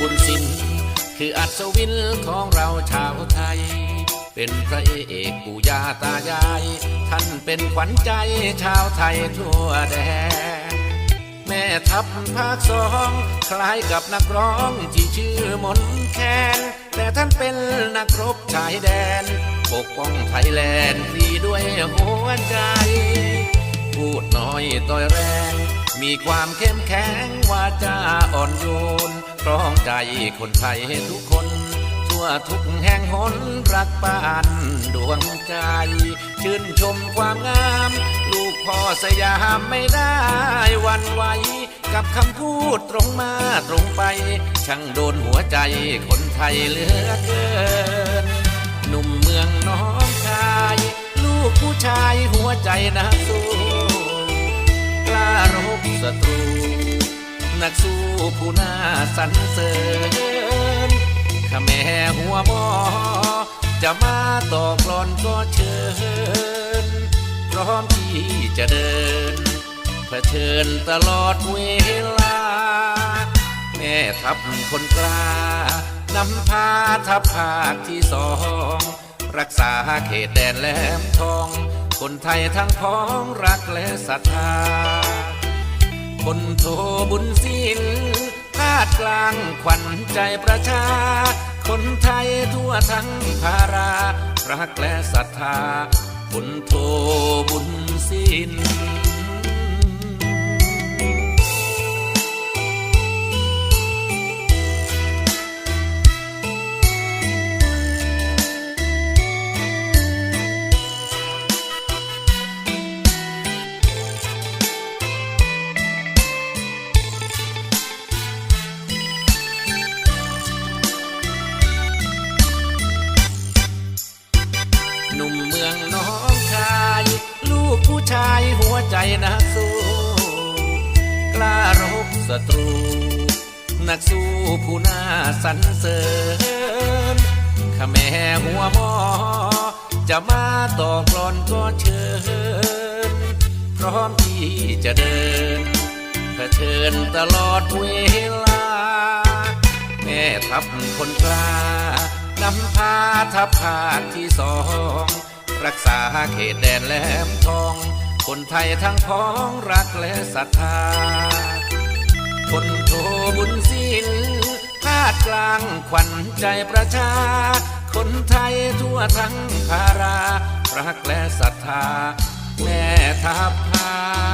คุณสิคืออัศวินของเราชาวไทย เป็นพระเอกปู่ย่าตายาย ท่านเป็นขวัญใจชาวไทยทั่วแดนแม่ทัพภาคสองคล้ายกับนักร้องที่ชื่อมนแคนแต่ท่านเป็นนักรบชายแดน ปกป้องไทยแลนด์ฟรีด้วยหัวใจ พูดน้อยต่อยแรง มีความเข้มแข็งว ใจคนไทยทุกคน ทั่วทุกแห่งหนรักบ้านดวงใจ ชื่นชมความงาม ลูกพ่อสยามไม่ได้วันไหวกับคำพูดตรงมาตรงไป ช่างโดนหัวใจคนไทยเหลือเกิน หนุ่มเมืองน้องชาย ลูกผู้ชายหัวใจนักสู้กล้ารบศัตรู นักสู้ผู้น่าสรรเสริญข้าแม่หัวหมอ จะมาต่อกลอนก็เชิญ พร้อมที่จะเดินเผชิญตลอดเวลา แม่ทัพคนกล้านำพาทัพภาคที่สอง รักษาเขตแดนแหลมทอง คนไทยทั้งพ้องรักและศรัทธา คนโทบุญสินพาดกลางขวัญใจประชา คนไทยทั่วทั้งภารารักและศรัทธาคนโทบุญสิน นักสู้ กล้ารบศัตรู นักสู้ผู้น่าสรรเสริญข้าแม่หัวหมอ จะมาต่อกลอนก็เชิญ พร้อมที่จะเดินเผชิญตลอดเวลา แม่ทัพคนกล้านำพาทัพภาคที่สอง รักษาเขตแดนแหลมทอง คนไทยทั้งพ้องรักและศรัทธา คนโทบุญสินภาคกลางขวัญใจประชา คนไทยทั่วทั้งภารา รักและศรัทธา แม่ทัพภา